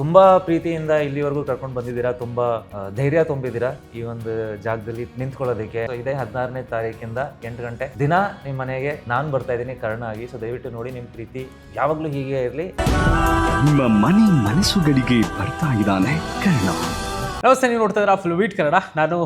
ತುಂಬ ಪ್ರೀತಿಯಿಂದ ಇಲ್ಲಿವರೆಗೂ ಕರ್ಕೊಂಡು ಬಂದಿದ್ದೀರಾ ತುಂಬ ಧೈರ್ಯ ತುಂಬಿದ್ದೀರಾ ಈ ಒಂದು ಜಾಗದಲ್ಲಿ ನಿಂತ್ಕೊಳ್ಳೋದಕ್ಕೆ? ಇದೆ ಇದೇ ಹದಿನಾರನೇ ತಾರೀಕಿಂದ ಎಂಟು ಗಂಟೆ. ದಿನ ನಿಮ್ಮ ಮನೆಗೆ ನಾನು ಬರ್ತಾ ಇದ್ದೀನಿ ಕರ್ಣ ಆಗಿ. ಸೊ ದಯವಿಟ್ಟು ನೋಡಿ ನಿಮ್ಮ ಪ್ರೀತಿ ಯಾವಾಗಲೂ ಹೀಗೆ ಇರಲಿ. ನಿಮ್ಮ ಮನೆ ಮನಸ್ಸುಗಳಿಗೆ ಬರ್ತಾ ಇದ್ದಾನೆ ಕರ್ಣ. ನಮಸ್ತೆ ನೀವು ನೋಡ್ತಾ ಇದ್ದೀರಾ ಫುಲ್ ವೀಟ್ ಕನ್ನಡ ನಾನು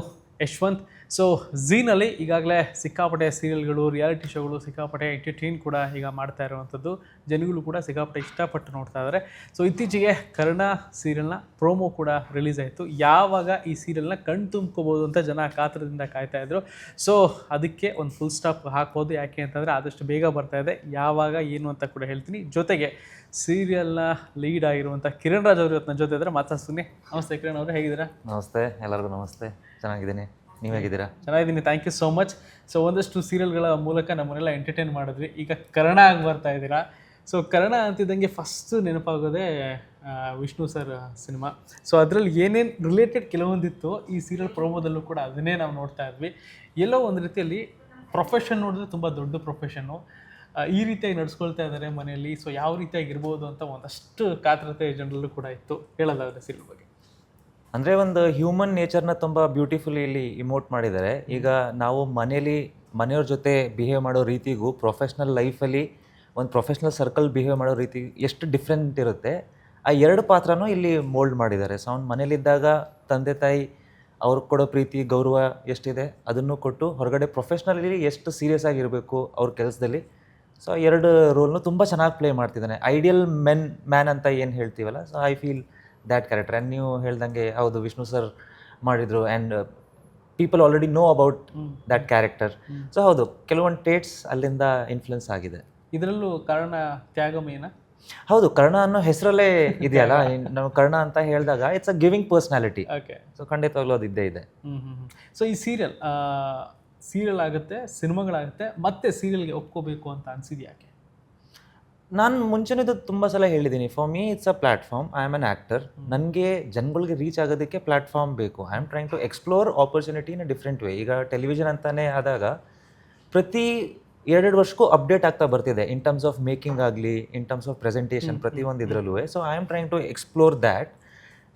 ಯಶವಂತ್. ಸೊ ಝೀನಲ್ಲಿ ಈಗಾಗಲೇ ಸಿಕ್ಕಾಪಟ್ಟೆ ಸೀರಿಯಲ್ಗಳು ರಿಯಾಲಿಟಿ ಶೋಗಳು ಸಿಕ್ಕಾಪಟ್ಟೆ ಎಂಟರ್ಟೈನ್ ಕೂಡ ಈಗ ಮಾಡ್ತಾ ಇರುವಂಥದ್ದು. ಜನಗಳು ಕೂಡ ಸಿಕ್ಕಾಪಟ್ಟೆ ಇಷ್ಟಪಟ್ಟು ನೋಡ್ತಾ ಇದ್ದಾರೆ ಸೊ ಇತ್ತೀಚೆಗೆ ಕರ್ಣ ಸೀರಿಯಲ್ನ ಪ್ರೋಮೋ ಕೂಡ ರಿಲೀಸ್ ಆಯಿತು. ಯಾವಾಗ ಈ ಸೀರಿಯಲ್ನ ಕಣ್ಣು ತುಂಬ್ಕೋಬೋದು ಅಂತ ಜನ ಕಾತರದಿಂದ ಕಾಯ್ತಾ ಇದ್ರು. ಸೊ ಅದಕ್ಕೆ ಒಂದು ಫುಲ್ ಸ್ಟಾಪ್ ಹಾಕ್ಬೋದು ಯಾಕೆ ಅಂತಂದರೆ ಆದಷ್ಟು ಬೇಗ ಬರ್ತಾ ಇದೆ. ಯಾವಾಗ, ಏನು ಅಂತ ಕೂಡ ಹೇಳ್ತೀನಿ. ಜೊತೆಗೆ ಸೀರಿಯಲ್ನ ಲೀಡ್ ಆಗಿರುವಂಥ ಕಿರಣ್ ರಾಜ್ ಅವರು ಇವತ್ತು ನನ್ನ ಜೊತೆ ಇದ್ದಾರೆ. ಮಾತಾಡ್ತೀನಿ ನಮಸ್ತೆ ಕಿರಣ್ ಅವರು, ಹೇಗಿದ್ದೀರಾ? ನಮಸ್ತೆ, ಎಲ್ಲರಿಗೂ ನಮಸ್ತೆ. ಚೆನ್ನಾಗಿದ್ದೀನಿ. ನೀವು ಹೇಗಿದ್ದೀರಾ ಚೆನ್ನಾಗಿದ್ದೀನಿ. Thank you so much so ಒಂದಷ್ಟು ಸೀರಿಯಲ್ಗಳ ಮೂಲಕ ನಮ್ಮನ್ನೆಲ್ಲ ಎಂಟರ್ಟೈನ್ ಮಾಡಿದ್ವಿ. ಈಗ ಕರ್ಣ ಆಗಿ ಬರ್ತಾ ಇದ್ದೀರಾ? ಸೊ ಕರ್ಣ ಅಂತಿದ್ದಂಗೆ ಫಸ್ಟ್ ನೆನಪಾಗೋದೇ ವಿಷ್ಣು ಸರ್ ಸಿನಿಮಾ ಸೊ ಅದರಲ್ಲಿ ಏನೇನು ರಿಲೇಟೆಡ್ ಕೆಲವೊಂದಿತ್ತು, ಈ ಸೀರಿಯಲ್ ಪ್ರೋಮೋದಲ್ಲೂ ಕೂಡ ಅದನ್ನೇ ನಾವು ನೋಡ್ತಾ ಇದ್ವಿ. ಎಲ್ಲೋ ಒಂದು ರೀತಿಯಲ್ಲಿ ಪ್ರೊಫೆಷನ್ ನೋಡಿದ್ರೆ ತುಂಬ ದೊಡ್ಡ ಪ್ರೊಫೆಷನ್ನು ಈ ರೀತಿಯಾಗಿ ನಡ್ಸ್ಕೊಳ್ತಾ ಇದ್ದಾರೆ ಮನೆಯಲ್ಲಿ. ಸೊ ಯಾವ ರೀತಿಯಾಗಿ ಇರ್ಬೋದು ಅಂತ ಒಂದಷ್ಟು ಕಾತರತೆ ಜನರಲ್ಲೂ ಕೂಡ ಇತ್ತು. ಹೇಳೋದಾದ್ರೆ ಸೀರಿಯಲ್ ಬಗ್ಗೆ. ಅಂದರೆ ಒಂದು ಹ್ಯೂಮನ್ ನೇಚರ್ನ ತುಂಬ ಬ್ಯೂಟಿಫುಲಿ ಇಲ್ಲಿ ಇಮೋಟ್ ಮಾಡಿದ್ದಾರೆ. ಈಗ ನಾವು ಮನೇಲಿ, ಮನೆಯವ್ರ ಜೊತೆ ಬಿಹೇವ್ ಮಾಡೋ ರೀತಿಗೂ ಪ್ರೊಫೆಷ್ನಲ್ ಲೈಫಲ್ಲಿ ಒಂದು ಪ್ರೊಫೆಷ್ನಲ್ ಸರ್ಕಲ್ ಬಿಹೇವ್ ಮಾಡೋ ರೀತಿ ಎಷ್ಟು ಡಿಫ್ರೆಂಟ್ ಇರುತ್ತೆ. ಆ ಎರಡು ಪಾತ್ರನೂ ಇಲ್ಲಿ ಮೋಲ್ಡ್ ಮಾಡಿದ್ದಾರೆ. ಸೊ ಅವ್ನು ಮನೇಲಿದ್ದಾಗ ತಂದೆ, ತಾಯಿ ಅವ್ರಿಗೆ ಕೊಡೋ ಪ್ರೀತಿ, ಗೌರವ ಎಷ್ಟಿದೆ ಅದನ್ನು ಕೊಟ್ಟು ಹೊರಗಡೆ ಪ್ರೊಫೆಷ್ನಲಿ ಎಷ್ಟು ಸೀರಿಯಸ್ ಆಗಿರಬೇಕು ಅವ್ರ ಕೆಲಸದಲ್ಲಿ. ಸೊ ಎರಡು ರೋಲ್ನು ತುಂಬ ಚೆನ್ನಾಗಿ ಪ್ಲೇ ಮಾಡ್ತಿದ್ದಾನೆ. ಐಡಿಯಲ್ ಮೆನ್ ಮ್ಯಾನ್ ಅಂತ ಏನು ಹೇಳ್ತೀವಲ್ಲ so I feel that character and ನೀವು ಹೇಳ್ದಂಗೆ ಹೌದು ವಿಷ್ಣು ಸರ್ ಮಾಡಿದರು. And people already know about that character so ಹೌದು ಕೆಲವೊಂದು ಟೇಟ್ಸ್ ಅಲ್ಲಿಂದ ಇನ್ಫ್ಲುಯೆನ್ಸ್ ಆಗಿದೆ. ಇದರಲ್ಲೂ ಕರ್ಣ ತ್ಯಾಗಮೇನ ಹೌದು ಕರ್ಣ ಅನ್ನೋ ಹೆಸರಲ್ಲೇ ಇದೆಯಲ್ಲ? ನಾವು ಕರ್ಣ ಅಂತ ಹೇಳಿದಾಗ it's a giving personality okay so ಖಂಡಿತವಾಗ್ಲೂ ಅದು ಇದ್ದೇ ಇದೆ. ಸೊ ಈ ಸೀರಿಯಲ್ ಸೀರಿಯಲ್ ಆಗುತ್ತೆ ಸಿನಿಮಾಗಳಾಗುತ್ತೆ ಮತ್ತೆ ಸೀರಿಯಲ್ಗೆ ಒಪ್ಕೋಬೇಕು ಅಂತ ಅನ್ಸಿದ್ ಯಾಕೆ? ನಾನು ಮುಂಚೆನೇದು ತುಂಬ ಸಲ ಹೇಳಿದ್ದೀನಿ for me it's a platform I am an actor ನನಗೆ ಜನಗಳಿಗೆ ರೀಚ್ ಆಗೋದಕ್ಕೆ ಪ್ಲಾಟ್ಫಾರ್ಮ್ ಬೇಕು. I am trying to explore opportunity in a different way ಈಗ ಟೆಲಿವಿಷನ್ ಅಂತಲೇ ಆದಾಗ ಪ್ರತಿ ಎರಡೆರಡು ವರ್ಷಕ್ಕೂ ಅಪ್ಡೇಟ್ ಆಗ್ತಾ ಬರ್ತಿದೆ. ಇನ್ ಟರ್ಮ್ಸ್ ಆಫ್ ಮೇಕಿಂಗ್ ಆಗಲಿ ಇನ್ ಟರ್ಮ್ಸ್ ಆಫ್ ಪ್ರೆಸೆಂಟೇಷನ್ ಪ್ರತಿಯೊಂದು ಇದರಲ್ಲೂ so I am trying to explore that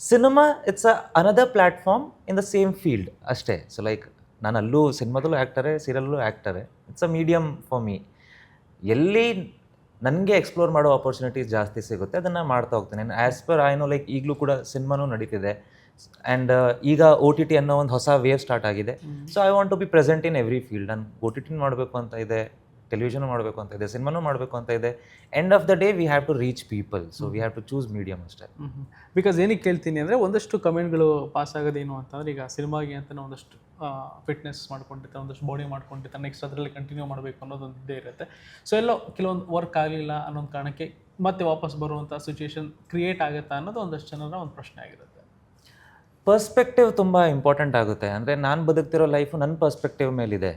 cinema it's a another platform in the same field ಅಷ್ಟೇ. ಸೊ ಲೈಕ್ ನಾನು ಅಲ್ಲೂ ಸಿನಿಮಾದಲ್ಲೂ ಆ್ಯಕ್ಟರೇ ಸೀರಿಯಲ್ಲೂ ಆ್ಯಕ್ಟರೇ it's a medium for me ಎಲ್ಲಿ ನನಗೆ ಎಕ್ಸ್ಪ್ಲೋರ್ ಮಾಡೋ ಆಪರ್ಚುನಿಟೀಸ್ ಜಾಸ್ತಿ ಸಿಗುತ್ತೆ ಅದನ್ನು ಮಾಡ್ತಾ ಹೋಗ್ತೇನೆ. As per I know like ಈಗಲೂ ಕೂಡ ಸಿನಿಮಾನೂ ನಡೀತಿದೆ. ಆ್ಯಂಡ್ ಈಗ ಓ ಟಿ ಟಿ ಅನ್ನೋ ಒಂದು ಹೊಸ ವೇವ್ ಸ್ಟಾರ್ಟ್ ಆಗಿದೆ. So I want to be present in every field ನಾನು ಓ ಟಿ ಟಿ ಮಾಡಬೇಕು ಅಂತ ಇದೆ. ಟೆಲಿವಿಷನ್ ಮಾಡಬೇಕು ಅಂತ ಇದೆ ಸಿನಿಮಾನು ಮಾಡಬೇಕು ಅಂತ ಇದೆ. End of the day we have to reach people so we have to choose medium ಅಷ್ಟೇ. ಬಿಕಾಸ್ ಏನಕ್ಕೆ ಕೇಳ್ತೀನಿ ಅಂದರೆ ಒಂದಷ್ಟು ಕಮೆಂಟ್ಗಳು ಪಾಸ್ ಆಗೋದೇನು ಅಂತಂದ್ರೆ ಈಗ ಸಿನಿಮಾಗೆ ಅಂತ ಒಂದಷ್ಟು ಫಿಟ್ನೆಸ್ ಮಾಡ್ಕೊಂಡಿರ್ತಾರೆ ಒಂದಷ್ಟು ಬಾಡಿ ಮಾಡ್ಕೊಂಡಿರ್ತಾರೆ ನೆಕ್ಸ್ಟ್ ಅದರಲ್ಲಿ ಕಂಟಿನ್ಯೂ ಮಾಡಬೇಕು ಅನ್ನೋದೊಂದು ಇದ್ದೇ ಇರುತ್ತೆ. ಸೊ ಎಲ್ಲೋ ಕೆಲವೊಂದು ವರ್ಕ್ ಆಗಲಿಲ್ಲ ಅನ್ನೋದು ಕಾರಣಕ್ಕೆ ಮತ್ತೆ ವಾಪಸ್ ಬರುವಂಥ ಸಿಚುವೇಶನ್ ಕ್ರಿಯೇಟ್ ಆಗುತ್ತಾ ಅನ್ನೋದು ಒಂದಷ್ಟು ಜನರ ಒಂದು ಪ್ರಶ್ನೆ ಆಗಿರುತ್ತೆ. ಪರ್ಸ್ಪೆಕ್ಟಿವ್ ತುಂಬ ಇಂಪಾರ್ಟೆಂಟ್ ಆಗುತ್ತೆ. ಅಂದರೆ ನಾನು ಬದುಕ್ತಿರೋ ಲೈಫು ನನ್ನ ಪರ್ಸ್ಪೆಕ್ಟಿವ್ ಮೇಲಿದೆ.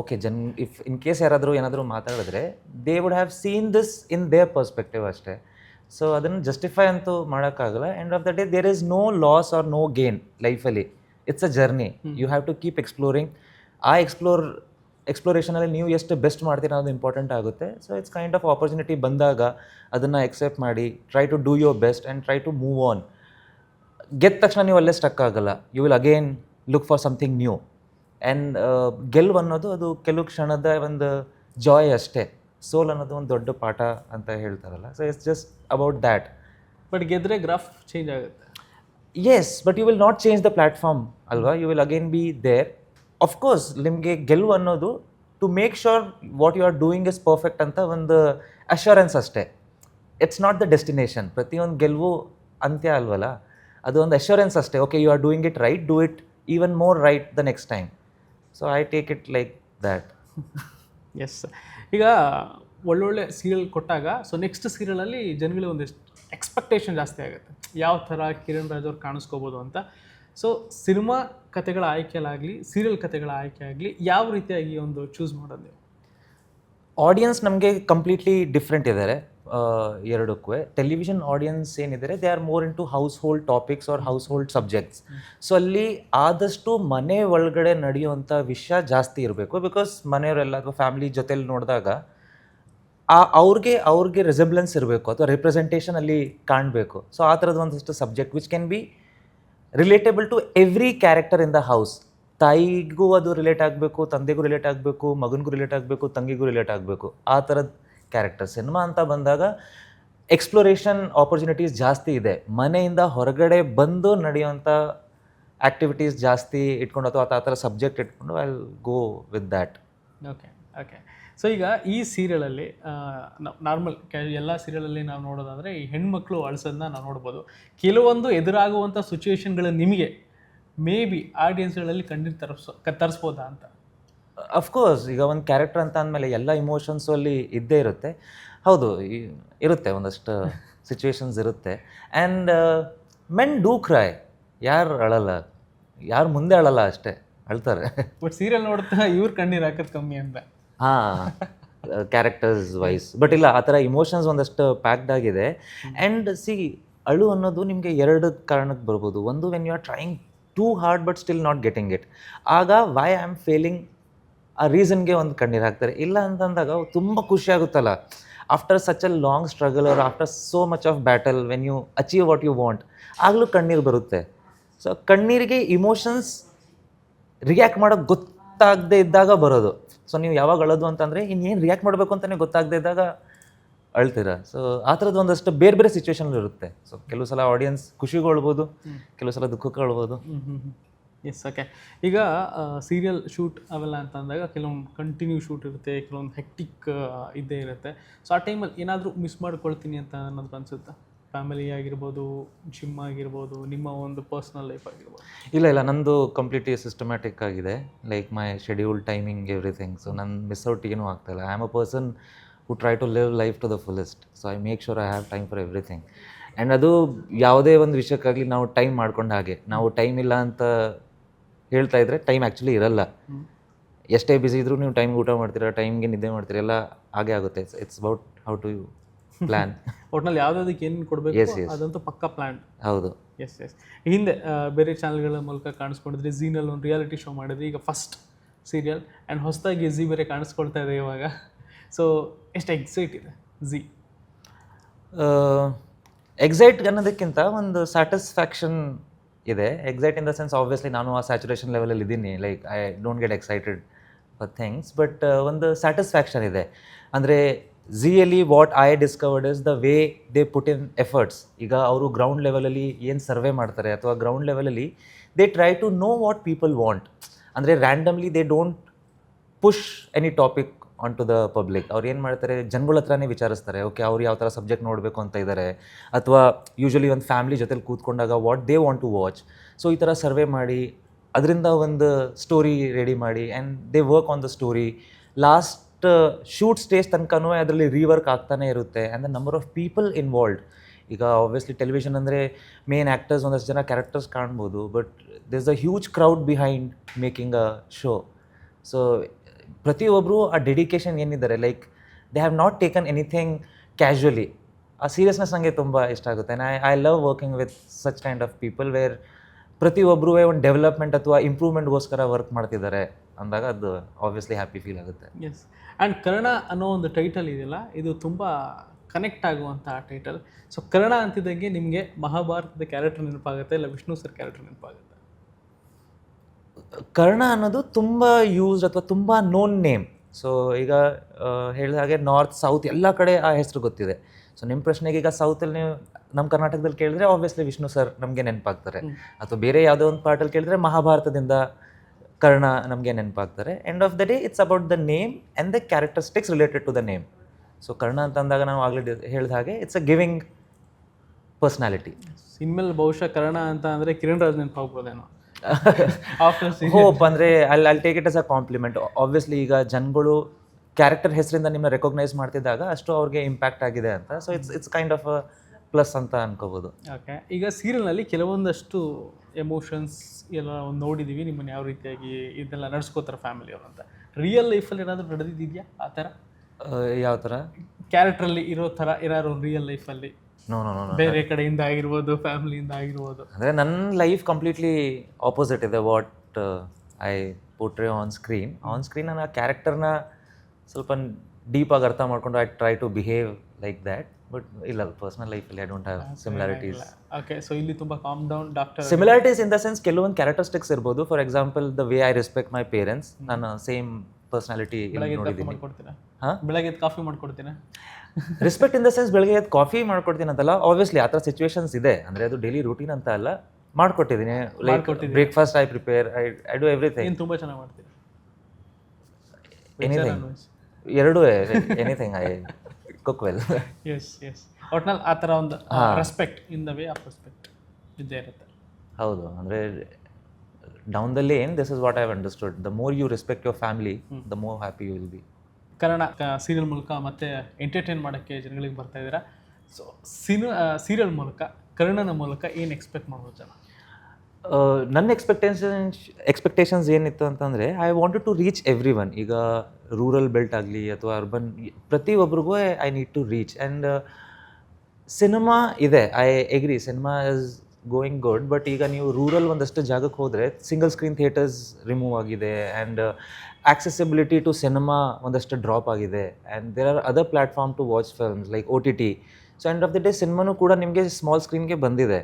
ಓಕೆ ಜನ್ ಇಫ್ ಇನ್ ಕೇಸ್ ಯಾರಾದರೂ ಏನಾದರೂ ಮಾತಾಡಿದ್ರೆ they would have seen this in their perspective ಅಷ್ಟೇ. ಸೊ ಅದನ್ನು ಜಸ್ಟಿಫೈ ಅಂತೂ ಮಾಡೋಕ್ಕಾಗಲ್ಲ. End of the day there is no loss or no gain ಲೈಫಲ್ಲಿ it's a journey you have to keep exploring ಆ explore ಎಕ್ಸ್ಪ್ಲೋರೇಷನಲ್ಲಿ ನೀವು ಎಷ್ಟು ಬೆಸ್ಟ್ ಮಾಡ್ತೀರ ಅನ್ನೋದು ಇಂಪಾರ್ಟೆಂಟ್ ಆಗುತ್ತೆ. So it's kind of opportunity ಬಂದಾಗ ಅದನ್ನು ಎಕ್ಸೆಪ್ಟ್ ಮಾಡಿ try to do your best and try to move on ಗೆದ್ದ ತಕ್ಷಣ ನೀವು ಅಲ್ಲೇ ಸ್ಟಕ್ ಆಗಲ್ಲ. You will again look for something new and ಗೆಲ್ವು ಅನ್ನೋದು ಅದು ಕೆಲವು ಕ್ಷಣದ ಒಂದು ಜಾಯ್ ಅಷ್ಟೇ. ಸೋಲ್ ಅನ್ನೋದು ಒಂದು ದೊಡ್ಡ ಪಾಠ ಅಂತ ಹೇಳ್ತಾರಲ್ಲ. So it's just about that but ಗೆದ್ರೆ ಗ್ರಾಫ್ ಚೇಂಜ್ ಆಗುತ್ತೆ. Yes but you will not change the platform ಅಲ್ವಾ? You will again be there of course ನಿಮಗೆ ಗೆಲುವು ಅನ್ನೋದು to make sure what you are doing is perfect ಅಂತ ಒಂದು assurance ಅಷ್ಟೇ. It's not the destination ಪ್ರತಿಯೊಂದು ಗೆಲುವು ಅಂತ್ಯ ಅಲ್ವಲ್ಲ? ಅದು ಒಂದು ಅಶ್ಯೂರೆನ್ಸ್ ಅಷ್ಟೇ. Okay you are doing it right do it even more right the next time so I take it like that yes ಈಗ ಒಳ್ಳೊಳ್ಳೆ ಸೀರಿಯಲ್ ಕೊಟ್ಟಾಗ ಸೊ ನೆಕ್ಸ್ಟ್ ಸೀರಿಯಲಲ್ಲಿ ಜನಗಳಿಗೆ ಒಂದಿಷ್ಟು ಎಕ್ಸ್ಪೆಕ್ಟೇಷನ್ ಜಾಸ್ತಿ ಆಗುತ್ತೆ. ಯಾವ ಥರ ಕಿರಣ್ ರಾಜ್ ಅವ್ರು ಕಾಣಿಸ್ಕೋಬೋದು ಅಂತ. ಸೊ ಸಿನಿಮಾ ಕತೆಗಳ ಆಯ್ಕೆಲಾಗಲಿ ಸೀರಿಯಲ್ ಕತೆಗಳ ಆಯ್ಕೆ ಆಗಲಿ ಯಾವ ರೀತಿಯಾಗಿ ಒಂದು ಚೂಸ್ ಮಾಡೋದು ನೀವು? ಆಡಿಯನ್ಸ್ ನಮಗೆ ಕಂಪ್ಲೀಟ್ಲಿ ಡಿಫ್ರೆಂಟ್ ಇದ್ದಾರೆ ಎರಡಕ್ಕೂ. ಟೆಲಿವಿಷನ್ ಆಡಿಯನ್ಸ್ ಏನಿದ್ದಾರೆ they are more into household topics or household subjects so ಅಲ್ಲಿ ಆದಷ್ಟು ಮನೆ ಒಳಗಡೆ ನಡೆಯುವಂಥ ವಿಷಯ ಜಾಸ್ತಿ ಇರಬೇಕು ಬಿಕಾಸ್ ಮನೆಯವರೆಲ್ಲ ಅಥವಾ ಫ್ಯಾಮಿಲಿ ಜೊತೆಲಿ ನೋಡಿದಾಗ ಆ, ಅವ್ರಿಗೆ ಅವ್ರಿಗೆ ರೆಸೆಬ್ಲೆನ್ಸ್ ಇರಬೇಕು ಅಥವಾ ರೆಪ್ರೆಸೆಂಟೇಷನ್ ಅಲ್ಲಿ ಕಾಣಬೇಕು. ಸೊ ಆ ಥರದ ಒಂದಷ್ಟು subject which can be relatable to every character in the house ತಾಯಿಗೂ ಅದು ರಿಲೇಟ್ ಆಗಬೇಕು, ತಂದೆಗೂ ರಿಲೇಟ್ ಆಗಬೇಕು, ಮಗನಿಗೂ ರಿಲೇಟ್ ಆಗಬೇಕು, ತಂಗಿಗೂ ರಿಲೇಟ್ ಆಗಬೇಕು. ಆ ಥರದ ಕ್ಯಾರೆಕ್ಟರ್ ಸಿನಿಮಾ ಅಂತ ಬಂದಾಗ ಎಕ್ಸ್ಪ್ಲೋರೇಷನ್ ಆಪರ್ಚುನಿಟೀಸ್ ಜಾಸ್ತಿ ಇದೆ. ಮನೆಯಿಂದ ಹೊರಗಡೆ ಬಂದು ನಡೆಯುವಂಥ ಆ್ಯಕ್ಟಿವಿಟೀಸ್ ಜಾಸ್ತಿ ಇಟ್ಕೊಂಡು ಅಥವಾ ಆ ಥರ ಸಬ್ಜೆಕ್ಟ್ ಇಟ್ಕೊಂಡು I go with that okay okay so ಈಗ ಈ ಸೀರಿಯಲಲ್ಲಿ ನಾರ್ಮಲ್ ಎಲ್ಲ ಸೀರಿಯಲಲ್ಲಿ ನಾವು ನೋಡೋದಾದರೆ ಈ ಹೆಣ್ಮಕ್ಳು ಅಳಿಸೋದನ್ನ ನಾವು ನೋಡ್ಬೋದು. ಕೆಲವೊಂದು ಎದುರಾಗುವಂಥ ಸಿಚುವೇಶನ್ಗಳು ನಿಮಗೆ ಮೇ ಬಿ ಆಡಿಯನ್ಸ್ಗಳಲ್ಲಿ ಕಣ್ಣೀರು ಕ, ತರಿಸ್ಬೋದಾ ಅಂತ? ಅಫ್ಕೋರ್ಸ್ ಈಗ ಒಂದು ಕ್ಯಾರೆಕ್ಟರ್ ಅಂತ ಅಂದಮೇಲೆ ಎಲ್ಲ ಇಮೋಷನ್ಸು ಅಲ್ಲಿ ಇದ್ದೇ ಇರುತ್ತೆ. ಹೌದು ಇರುತ್ತೆ ಒಂದಷ್ಟು ಸಿಚುವೇಶನ್ಸ್ ಇರುತ್ತೆ. ಆ್ಯಂಡ್ ಮೆನ್ ಡೂ ಕ್ರೈ ಯಾರು ಅಳಲ್ಲ? ಯಾರು ಮುಂದೆ ಅಳಲ್ಲ ಅಷ್ಟೇ ಅಳ್ತಾರೆ. ಬಟ್ ಸೀರಿಯಲ್ ನೋಡ್ತಾ ಇವ್ರ ಕಣ್ಣೀರು ಹಾಕೋದು ಕಮ್ಮಿ ಅಂತ. ಹಾಂ ಕ್ಯಾರೆಕ್ಟರ್ಸ್ ವೈಸ್ ಬಟ್ ಇಲ್ಲ ಆ ಥರ ಇಮೋಷನ್ಸ್ ಒಂದಷ್ಟು ಪ್ಯಾಕ್ಡ್ ಆಗಿದೆ. ಆ್ಯಂಡ್ ಸಿ ಅಳು ಅನ್ನೋದು ನಿಮಗೆ ಎರಡು ಕಾರಣಕ್ಕೆ ಬರ್ಬೋದು. ಒಂದು when you are trying too hard but still not getting it ಆಗ ವೈ ಐ ಆಮ್ ಫೇಲಿಂಗ್ ಆ ರೀಸನ್ಗೆ ಒಂದು ಕಣ್ಣೀರು ಹಾಕ್ತಾರೆ. ಇಲ್ಲ ಅಂತಂದಾಗ ತುಂಬ ಖುಷಿ ಆಗುತ್ತಲ್ಲ. After such a long struggle or after so much of battle when you achieve what you want ಆಗಲೂ ಕಣ್ಣೀರು ಬರುತ್ತೆ. ಸೊ ಕಣ್ಣೀರಿಗೆ ಇಮೋಷನ್ಸ್ ರಿಯಾಕ್ಟ್ ಮಾಡೋಕ್ಕೆ ಗೊತ್ತಾಗದೇ ಇದ್ದಾಗ ಬರೋದು. ಸೊ ನೀವು ಯಾವಾಗ ಅಳೋದು ಅಂತಂದರೆ ಇನ್ನೇನು ರಿಯಾಕ್ಟ್ ಮಾಡಬೇಕು ಅಂತಲೇ ಗೊತ್ತಾಗದೇ ಇದ್ದಾಗ ಅಳ್ತೀರ. ಸೊ ಆ ಥರದ್ದು ಒಂದಷ್ಟು ಬೇರೆ ಬೇರೆ ಸಿಚುವೇಶನ್ ಇರುತ್ತೆ. ಸೊ ಕೆಲವು ಸಲ ಆಡಿಯನ್ಸ್ ಖುಷಿಗೊಳ್ಬೋದು ಕೆಲವು ಸಲ ದುಃಖಕ್ಕೊಳ್ಬೋದು ಎಸ್ ಓಕೆ ಈಗ ಸೀರಿಯಲ್ ಶೂಟ್ ಅವೆಲ್ಲ ಅಂತ ಅಂದಾಗ ಕೆಲವೊಂದು ಕಂಟಿನ್ಯೂ ಶೂಟ್ ಇರುತ್ತೆ, ಕೆಲವೊಂದು ಹೆಕ್ಟಿಕ್ ಇದ್ದೇ ಇರುತ್ತೆ. ಸೊ ಆ ಟೈಮಲ್ಲಿ ಏನಾದರೂ ಮಿಸ್ ಮಾಡ್ಕೊಳ್ತೀನಿ ಅಂತ ಅನ್ನೋದು ಅನಿಸುತ್ತಾ? ಫ್ಯಾಮಿಲಿ ಆಗಿರ್ಬೋದು ಜಿಮ್ ಆಗಿರ್ಬೋದು, ನಿಮ್ಮ ಒಂದು ಪರ್ಸ್ನಲ್ ಲೈಫ್ ಆಗಿರ್ಬೋದು. ಇಲ್ಲ ಇಲ್ಲ, ನಂದು ಕಂಪ್ಲೀಟ್ಲಿ ಸಿಸ್ಟಮ್ಯಾಟಿಕ್ ಆಗಿದೆ. Like my schedule timing everything so ನನ್ನ ಮಿಸ್ ಔಟ್ ಏನೂ ಆಗ್ತಾಯಿಲ್ಲ I am a person who try to live life to the fullest so I make sure I have time for everything and ಅದು ಯಾವುದೇ ಒಂದು ವಿಷಯಕ್ಕಾಗಲಿ ನಾವು time ಮಾಡ್ಕೊಂಡು ಹಾಗೆ. ನಾವು ಟೈಮ್ ಇಲ್ಲ ಅಂತ ಹೇಳ್ತಾ ಇದ್ರೆ ಟೈಮ್ ಆ್ಯಕ್ಚುಲಿ ಇರಲ್ಲ. ಎಷ್ಟೇ ಬಿಸಿ ಇದ್ರೂ ನೀವು ಟೈಮ್ಗೆ ಊಟ ಮಾಡ್ತೀರಾ ಟೈಮ್ಗೆ ನಿದ್ದೆ ಮಾಡ್ತೀರಾ ಎಲ್ಲ ಹಾಗೆ ಆಗುತ್ತೆ. It's about how to plan ಒಟ್ನಲ್ಲಿ ಯಾವುದಕ್ಕೆ ಏನು ಕೊಡಬೇಕು ಅದಂತೂ ಪಕ್ಕ ಪ್ಲ್ಯಾನ್ ಹೌದು. ಎಸ್ ಎಸ್ ಹಿಂದೆ ಬೇರೆ ಚಾನಲ್ಗಳ ಮೂಲಕ ಕಾಣಿಸ್ಕೊಂಡಿದ್ರಿ. ಝೀನಲ್ಲಿ ಒಂದು ರಿಯಾಲಿಟಿ ಶೋ ಮಾಡಿದ್ರಿ. ಈಗ ಫಸ್ಟ್ ಸೀರಿಯಲ್ ಆ್ಯಂಡ್ ಹೊಸದಾಗಿ ಝೀ ಬೇರೆ ಕಾಣಿಸ್ಕೊಳ್ತಾ ಇದೆ ಇವಾಗ. ಸೊ ಎಷ್ಟು ಎಕ್ಸೈಟ್ ಇದೆ ಝೀ ಎಕ್ಸೈಟ್ ಅನ್ನೋದಕ್ಕಿಂತ ಒಂದು ಸ್ಯಾಟಿಸ್ಫ್ಯಾಕ್ಷನ್ ಇದೆ. Excite in the sense obviously ನಾನು ಆ ಸ್ಯಾಚುರೇಷನ್ ಲೆವೆಲಲ್ಲಿ ಇದ್ದೀನಿ. Like I don't get excited for things but ಒಂದು ಸ್ಯಾಟಿಸ್ಫ್ಯಾಕ್ಷನ್ ಇದೆ. ಅಂದರೆ ಝಿಯಲ್ಲಿ what I discovered is the way they put in efforts ಈಗ ಅವರು ಗ್ರೌಂಡ್ ಲೆವೆಲಲ್ಲಿ ಏನು ಸರ್ವೆ ಮಾಡ್ತಾರೆ? ಅಥವಾ ಗ್ರೌಂಡ್ ಲೆವೆಲಲ್ಲಿ they try to know what people want ಅಂದರೆ randomly they don't push any topic on to the public ಅವ್ರು ಏನು ಮಾಡ್ತಾರೆ? ಜನಗಳ ಹತ್ರನೇ ವಿಚಾರಿಸ್ತಾರೆ. ಓಕೆ ಅವ್ರು ಯಾವ ಥರ ಸಬ್ಜೆಕ್ಟ್ ನೋಡಬೇಕು ಅಂತ ಇದ್ದಾರೆ ಅಥವಾ ಯೂಶ್ವಲಿ ಒಂದು ಫ್ಯಾಮಿಲಿ ಜೊತೆಲಿ ಕೂತ್ಕೊಂಡಾಗ what they want to watch so ಈ ಥರ ಸರ್ವೆ ಮಾಡಿ, ಅದರಿಂದ ಒಂದು ಸ್ಟೋರಿ ರೆಡಿ ಮಾಡಿ and they work on the story last shoot stage ತನಕನೂ ಅದರಲ್ಲಿ ರೀವರ್ಕ್ ಆಗ್ತಾನೆ ಇರುತ್ತೆ. And the number of people involved ಈಗ ಆಬ್ವಿಯಸ್ಲಿ ಟೆಲಿವಿಷನ್ ಅಂದರೆ ಮೇನ್ ಆ್ಯಕ್ಟರ್ಸ್ ಒಂದಷ್ಟು ಜನ ಕ್ಯಾರೆಕ್ಟರ್ಸ್ ಕಾಣ್ಬೋದು but this a huge crowd behind making a show so ಪ್ರತಿಯೊಬ್ಬರು ಆ ಡೆಡಿಕೇಶನ್ ಏನಿದ್ದಾರೆ? Like they have not taken anything casually ಆ ಸೀರಿಯಸ್ನೆಸ್ ನನಗೆ ತುಂಬ ಇಷ್ಟ ಆಗುತ್ತೆ. I I love working with such kind of people where ಪ್ರತಿಯೊಬ್ಬರೂ ಒಂದು ಡೆವಲಪ್ಮೆಂಟ್ ಅಥವಾ ಇಂಪ್ರೂವ್ಮೆಂಟ್ಗೋಸ್ಕರ ವರ್ಕ್ ಮಾಡ್ತಿದ್ದಾರೆ ಅಂದಾಗ ಅದು ಆಬ್ವಿಯಸ್ಲಿ ಹ್ಯಾಪಿ ಫೀಲ್ ಆಗುತ್ತೆ. ಎಸ್ ಆ್ಯಂಡ್ ಕನ್ನಡ ಅನ್ನೋ ಒಂದು ಟೈಟಲ್ ಇದೆಯಲ್ಲ, ಇದು ತುಂಬ ಕನೆಕ್ಟ್ ಆಗುವಂಥ ಟೈಟಲ್ ಸೊ ಕನ್ನಡ ಅಂತಿದ್ದಂಗೆ ನಿಮಗೆ ಮಹಾಭಾರತದ ಕ್ಯಾರೆಕ್ಟರ್ ನೆನಪಾಗುತ್ತೆ, ಇಲ್ಲ ವಿಷ್ಣು ಸರ್ ಕ್ಯಾರೆಕ್ಟರ್ ನೆನಪಾಗುತ್ತೆ. ಕರ್ಣ ಅನ್ನೋದು ತುಂಬ ಯೂಸ್ಡ್ ಅಥವಾ ತುಂಬ ನೋನ್ ನೇಮ್ ಸೊ ಈಗ ಹೇಳಿದ ಹಾಗೆ ನಾರ್ತ್ ಸೌತ್ ಎಲ್ಲ ಕಡೆ ಆ ಹೆಸರು ಗೊತ್ತಿದೆ. ಸೊ ನಿಮ್ಮ ಪ್ರಶ್ನೆಗೆ ಈಗ ಸೌತಲ್ಲಿ ನೀವು ನಮ್ಮ ಕರ್ನಾಟಕದಲ್ಲಿ ಕೇಳಿದ್ರೆ ಆಬ್ವಿಯಸ್ಲಿ ವಿಷ್ಣು ಸರ್ ನಮಗೆ ನೆನಪಾಗ್ತಾರೆ. ಅಥವಾ ಬೇರೆ ಯಾವುದೋ ಒಂದು ಪಾರ್ಟಲ್ಲಿ ಕೇಳಿದ್ರೆ ಮಹಾಭಾರತದಿಂದ ಕರ್ಣ ನಮಗೆ ನೆನಪಾಗ್ತಾರೆ. End of the day it's about the name and the characteristics related to the name so Karna ಅಂತ ಅಂದಾಗ ನಾವು ಆಗಲೇ ಹೇಳಿದ ಹಾಗೆ ಇಟ್ಸ್ ಅ ಗಿವಿಂಗ್ ಪರ್ಸ್ನಾಲಿಟಿ ಇನ್ಮೇಲೆ ಬಹುಶಃ ಕರ್ಣ ಅಂತ ಅಂದರೆ ಕಿರಣ್ ರಾಜ್ ನೆನಪಾಗ್ಬೋದೇನೋ. ಹೋಪ್ ಅಂದರೆ ಅಲ್ಲಿ ಅಲ್ಲಿ take it as a compliment obviously ಈಗ ಜನಗಳು ಕ್ಯಾರೆಕ್ಟರ್ ಹೆಸರಿಂದ ನಿಮ್ಮ ರೆಕಗ್ನೈಸ್ ಮಾಡ್ತಿದ್ದಾಗ ಅಷ್ಟು ಅವ್ರಿಗೆ ಇಂಪ್ಯಾಕ್ಟ್ ಆಗಿದೆ ಅಂತ. So it's it's kind of plus ಅಂತ ಅನ್ಕೋಬೋದು. ಓಕೆ ಈಗ ಸೀರಿಯಲ್ನಲ್ಲಿ ಕೆಲವೊಂದಷ್ಟು ಎಮೋಷನ್ಸ್ ಎಲ್ಲ ಒಂದು ನೋಡಿದ್ದೀವಿ ನಿಮ್ಮನ್ನು ಯಾವ ರೀತಿಯಾಗಿ ಇದೆಲ್ಲ ನಡೆಸ್ಕೋತಾರೆ ಫ್ಯಾಮಿಲಿಯವರು ಅಂತ. ರಿಯಲ್ ಲೈಫಲ್ಲಿ ಏನಾದರೂ ನಡೆದಿದೆಯಾ ಆ ಥರ? ಯಾವ ಥರ? ಕ್ಯಾರೆಕ್ಟ್ರಲ್ಲಿ ಇರೋ ಥರ ಏನಾದ್ರು ರಿಯಲ್ ಲೈಫಲ್ಲಿ ನೋ ನೋ ನೋ ಬೇರೆ ಕಡೆಯಿಂದ ಆಗಿರ್ಬೋದು ಫ್ಯಾಮಿಲಿಯಿಂದ ಆಗಿರ್ಬೋದು. ಅಂದರೆ ನನ್ನ ಲೈಫ್ ಕಂಪ್ಲೀಟ್ಲಿ ಆಪೋಸಿಟ್ ಇದೆ what I portray on screen on screen ನಾನು ಆ ಕ್ಯಾರೆಕ್ಟರ್ನ ಸ್ವಲ್ಪ ಡೀಪಾಗಿ ಅರ್ಥ ಮಾಡ್ಕೊಂಡು I try to behave like that but ಇಲ್ಲ ಪರ್ಸನಲ್ ಲೈಫಲ್ಲಿ I don't have similarities okay so ಇಲ್ಲಿ. ತುಂಬ calm down doctor similarities in the sense ಕೆಲವೊಂದು ಕ್ಯಾರೆಕ್ಟರಿಸ್ಟಿಕ್ಸ್ ಇರ್ಬೋದು. For example the way I respect my parents ನಾನು ಸೇಮ್ ಪರ್ಸನಾಲಿಟಿ ನೋಡಿದ್ದೀನಿ. ಹಾ? ಬೆಳಗ್ಗೆ ಕಾಫಿ ಮಾಡ್ಕೊಡ್ತೀರಾ? ರೆಸ್ಪೆಕ್ಟ್ ಇನ್ ದ ಸೆನ್ಸ್ ಬೆಳಗ್ಗೆ ಎದ್ದು ಕಾಫಿ ಮಾಡ್ಕೊಡ್ತೀನಿ ಅಂತಲ್ಲ ಆಬ್ವಿಯಸ್ಲಿ ಆ ಥರ ಸಿಚುವೇಶನ್ಸ್ ಇದೆ. ಅಂದರೆ ಅದು ಡೈಲಿ ರೂಟೀನ್ ಅಂತ ಅಲ್ಲ ಮಾಡ್ಕೊಟ್ಟಿದ್ದೀನಿ. Like. Breakfast I prepare I I do everything ತುಂಬ ಚೆನ್ನಾಗಿ ಮಾಡ್ತೀನಿ ಎನಿಥಿಂಗ್ ಎರಡೂ anything I cook well yes yes ಒಟ್ನಲ್ಲಿ ಆ ಥರ ಒಂದು respect in the way of respect ಇದ್ದೇ ಇರುತ್ತೆ. ಹೌದು. ಅಂದರೆ down the lane this is what I understood the more you respect your family the more happy you will be Kannada serial ಮೂಲಕ ಮತ್ತೆ ಎಂಟರ್ಟೈನ್ ಮಾಡೋಕ್ಕೆ ಜನಗಳಿಗೆ ಬರ್ತಾ ಇದ್ದೀರಾ? ಸೊ ಸಿನ ಸೀರಿಯಲ್ ಮೂಲಕ, ಕನ್ನಡನ ಮೂಲಕ ಏನು ಎಕ್ಸ್ಪೆಕ್ಟ್ ಮಾಡ್ಬೋದು ಜನ? ನನ್ನ ಎಕ್ಸ್ಪೆಕ್ಟೇಷನ್ಸ್ ಎಕ್ಸ್ಪೆಕ್ಟೇಷನ್ಸ್ ಏನಿತ್ತು ಅಂತಂದರೆ I wanted to reach everyone ಈಗ ರೂರಲ್ ಬೆಲ್ಟ್ ಆಗಲಿ ಅಥವಾ ಅರ್ಬನ್ ಪ್ರತಿಯೊಬ್ಬರಿಗೂ I need to reach and cinema ಇದೆ. I agree cinema is going good but ಈಗ ನೀವು ರೂರಲ್ ಒಂದಷ್ಟು ಜಾಗಕ್ಕೆ ಹೋದರೆ ಸಿಂಗಲ್ ಸ್ಕ್ರೀನ್ ಥಿಯೇಟರ್ಸ್ ರಿಮೂವ್ ಆಗಿದೆ. ಆ್ಯಂಡ್ ಆಕ್ಸೆಸಿಬಿಲಿಟಿ ಟು ಸಿನಿಮಾ ಒಂದಷ್ಟು ಡ್ರಾಪ್ ಆಗಿದೆ. And there are other platform to watch films like O T T so end of the day ಸಿನಿಮಾನೂ ಕೂಡ ನಿಮಗೆ ಸ್ಮಾಲ್ ಸ್ಕ್ರೀನ್ಗೆ ಬಂದಿದೆ.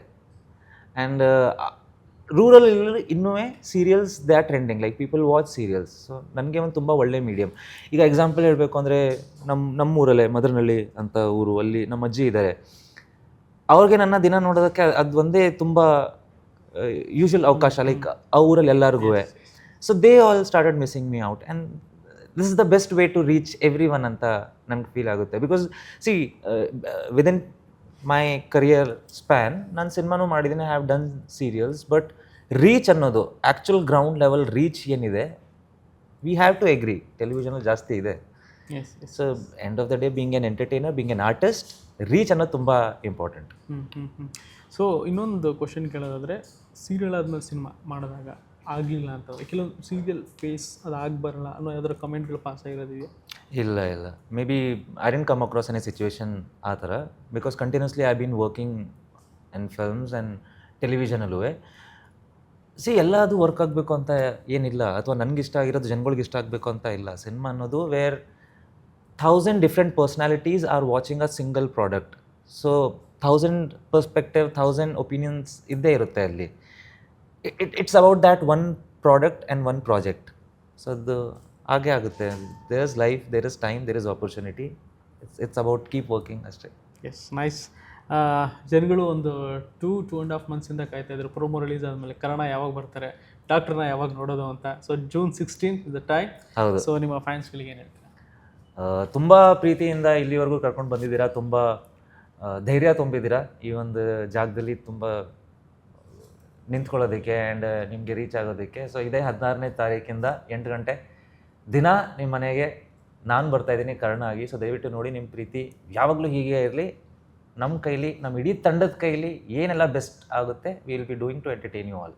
ಆ್ಯಂಡ್ ರೂರಲ್ ಇನ್ನೂ serials they are trending like people watch serials so ನನಗೆ ಒಂದು ತುಂಬ ಒಳ್ಳೆ ಮೀಡಿಯಮ್ ಈಗ ಎಕ್ಸಾಂಪಲ್ ಹೇಳಬೇಕು ಅಂದರೆ ನಮ್ಮ ನಮ್ಮೂರಲ್ಲೇ ಮದರನಹಳ್ಳಿ ಅಂತ ಊರು, ಅಲ್ಲಿ ನಮ್ಮ ಅಜ್ಜಿ ಇದ್ದಾರೆ ಅವ್ರಿಗೆ ನನ್ನ ದಿನ ನೋಡೋದಕ್ಕೆ ಅದು ಒಂದೇ ತುಂಬ ಯೂಶುವಲ್ ಅವಕಾಶ ಲೈಕ್ ಆ ಊರಲ್ಲಿ ಎಲ್ಲರಿಗೂ so they all started missing me out and this is the best way to reach everyone ಅಂತ ನನಗೆ ಫೀಲ್ ಆಗುತ್ತೆ. Because see within my career span ನಾನು ಸಿನಿಮಾನೂ ಮಾಡಿದ್ದೀನಿ have done serials but reach ಅನ್ನೋದು ಆ್ಯಕ್ಚುಲ್ ಗ್ರೌಂಡ್ ಲೆವೆಲ್ ರೀಚ್ ಏನಿದೆ we have to agree ಟೆಲಿವಿಷನಲ್ಲಿ ಜಾಸ್ತಿ ಇದೆ. So end of the day being an entertainer being an artist reach ಅನ್ನೋದು ತುಂಬ ಇಂಪಾರ್ಟೆಂಟ್ ಸೊ ಇನ್ನೊಂದು ಕ್ವಶನ್ ಕೇಳೋದಾದರೆ ಸೀರಿಯಲ್ ಆದಮೇಲೆ ಸಿನಿಮಾ ಮಾಡಿದಾಗ ಆಗಲಿಲ್ಲ ಅಂತ. ಕೆಲವೊಂದು ಸೀರಿಯಲ್ ಫೇಸ್ ಅದು ಆಗಿ ಬರಲ್ಲ ಅನ್ನೋ ಯಾವ್ದಾದ್ರು ಕಮೆಂಟ್ಗಳು ಪಾಸ್ ಆಗಿರೋದಿದೆಯಾ ಇಲ್ಲ ಇಲ್ಲ. Maybe I didn't come across any situation ಆ ಥರ. Because continuously I been working in films and ಟೆಲಿವಿಷನಲ್ಲೂ C ಎಲ್ಲ ಅದು ವರ್ಕ್ ಆಗಬೇಕು ಅಂತ ಏನಿಲ್ಲ. ಅಥವಾ ನನಗೆ ಇಷ್ಟ ಆಗಿರೋದು ಜನಗಳಿಗೆ ಇಷ್ಟ ಆಗಬೇಕು ಅಂತ ಇಲ್ಲ. ಸಿನಿಮಾ ಅನ್ನೋದು where thousand different personalities are watching a single product so thousand perspective thousand opinions ಇದ್ದೇ ಇರುತ್ತೆ ಅಲ್ಲಿ. It it's about that one product and one project so ಅದು ಹಾಗೆ ಆಗುತ್ತೆ there is life there is time there is opportunity it's it's about keep working ಅಷ್ಟೇ S nice ಜನಗಳು ಒಂದು two two and half ಮಂತ್ಸಿಂದ ಕಾಯ್ತಾ ಇದ್ರು. ಪ್ರೊಮೋ ರಿಲೀಸ್ ಆದಮೇಲೆ ಕನ್ನಡ ಯಾವಾಗ ಬರ್ತಾರೆ ಡಾಕ್ಟರ್ನ ಯಾವಾಗ ನೋಡೋದು ಅಂತ. So June sixteen the time ಹೌದು. ಸೊ ನಿಮ್ಮ ಫ್ಯಾನ್ಸ್ಗಳಿಗೆ ಏನು ಹೇಳ್ತೀರಾ? ತುಂಬ ಪ್ರೀತಿಯಿಂದ ಇಲ್ಲಿವರೆಗೂ ಕರ್ಕೊಂಡು ಬಂದಿದ್ದೀರಾ ತುಂಬ ಧೈರ್ಯ ತುಂಬಿದ್ದೀರಾ ಈ ಒಂದು ಜಾಗದಲ್ಲಿ ತುಂಬ ನಿಂತ್ಕೊಳ್ಳೋದಕ್ಕೆ ಆ್ಯಂಡ್ ನಿಮಗೆ ರೀಚ್ ಆಗೋದಕ್ಕೆ. ಸೊ ಇದೇ ಹದಿನಾರನೇ ತಾರೀಕಿಂದ ಎಂಟು ಗಂಟೆ. ದಿನ ನಿಮ್ಮ ಮನೆಗೆ ನಾನು ಬರ್ತಾಯಿದ್ದೀನಿ ಕರ್ಣ ಆಗಿ. ಸೊ ದಯವಿಟ್ಟು ನೋಡಿ ನಿಮ್ಮ ಪ್ರೀತಿ. ಯಾವಾಗಲೂ ಹೀಗೆ ಇರಲಿ. ನಮ್ಮ ಕೈಲಿ ನಮ್ಮ ಇಡೀ ತಂಡದ ಕೈಲಿ ಏನೆಲ್ಲ ಬೆಸ್ಟ್ ಆಗುತ್ತೆ will be doing to entertain you all